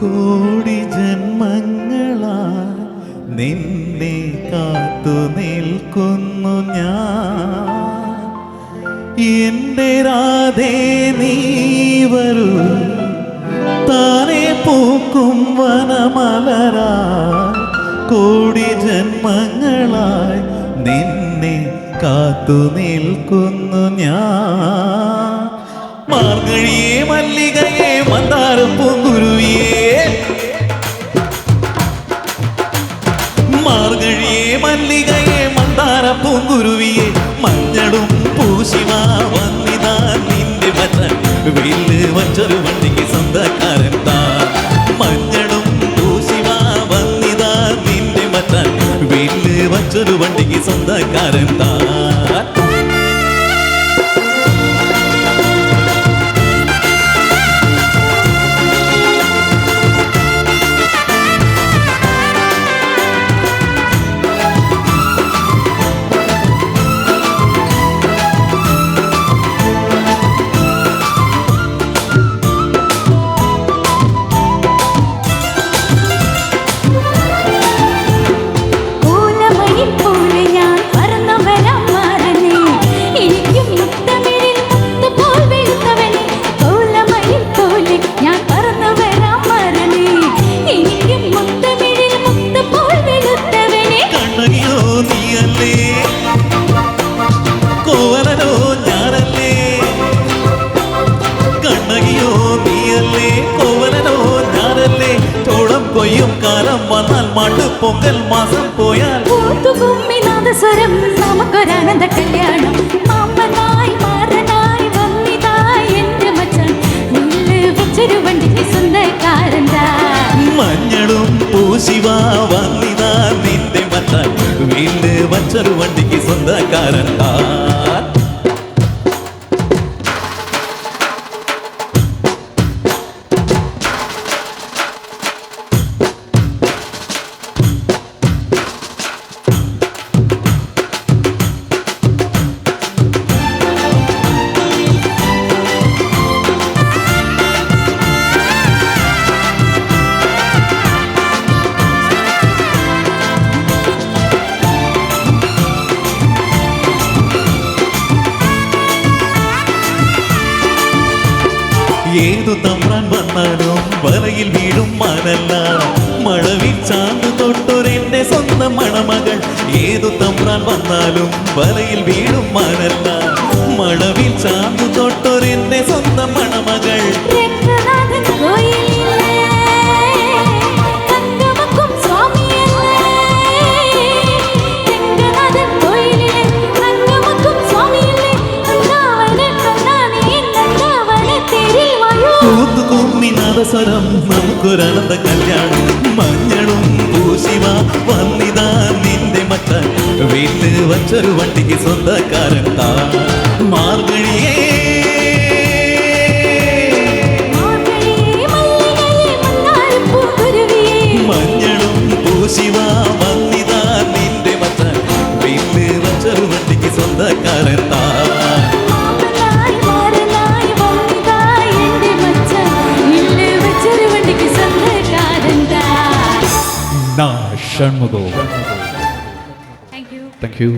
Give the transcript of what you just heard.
കോടി ജന്മങ്ങളാ നിന്നെ കാത്തു നിൽക്കുന്നു ഞാൻ. എന്റെ രാധേ നീ താനെ പൂക്കും വനമലരാ. കോടി ജന്മങ്ങളായി നിന്നെ കാത്തു നിൽക്കുന്നു ഞാൻ. മാർഗഴിയെ മല്ലികയെ മന്ദാരം പൂങ്കുരുവിയേ പൂങ്കുരുവിയെ മഞ്ഞളും പൂശിവ വന്നിതാ നിന്റെ മച്ചൻ വില്ല് വച്ചൊരു വണ്ടിക്ക് സ്വന്തക്കാരൻ താ മഞ്ഞളും പൂശിവ വന്നിതാ നിന്റെ മച്ചൻ വില്ല് വച്ചൊരു വണ്ടിക്ക് സ്വന്തക്കാരൻ താ മണ്ണ് പൊങ്കൽ മാസം പോയാൽ പൂത്തുകുമ്മി നാദസ്വരം നമുക്കൊരാനന്ദ കല്യാണം. ഏതു തമ്പ്രാൻ വന്നാലും വലയിൽ വീഴും മാനല്ല. മഴവിൽ ചാന്ത് തൊട്ടൊരെന്റെ സ്വന്തം മണമകൾ. ഏതു തമ്പ്രാൻ വന്നാലും വലയിൽ വീഴും മാനല്ല. കുമ്മി നമുക്കൊരണത കല്യാണം. മഞ്ഞളും പൂശിവ വന്നിതാ നിന്റെ മറ്റ വീട്ടിൽ വച്ചൊരു വണ്ടിക്ക് സ്വന്തക്കാരൻ താ മാർഗഴിയേ. സ്വന്തക്കാരൻ മല്ലികയേ ഷൺമുഖോ താങ്ക് യു താങ്ക് യു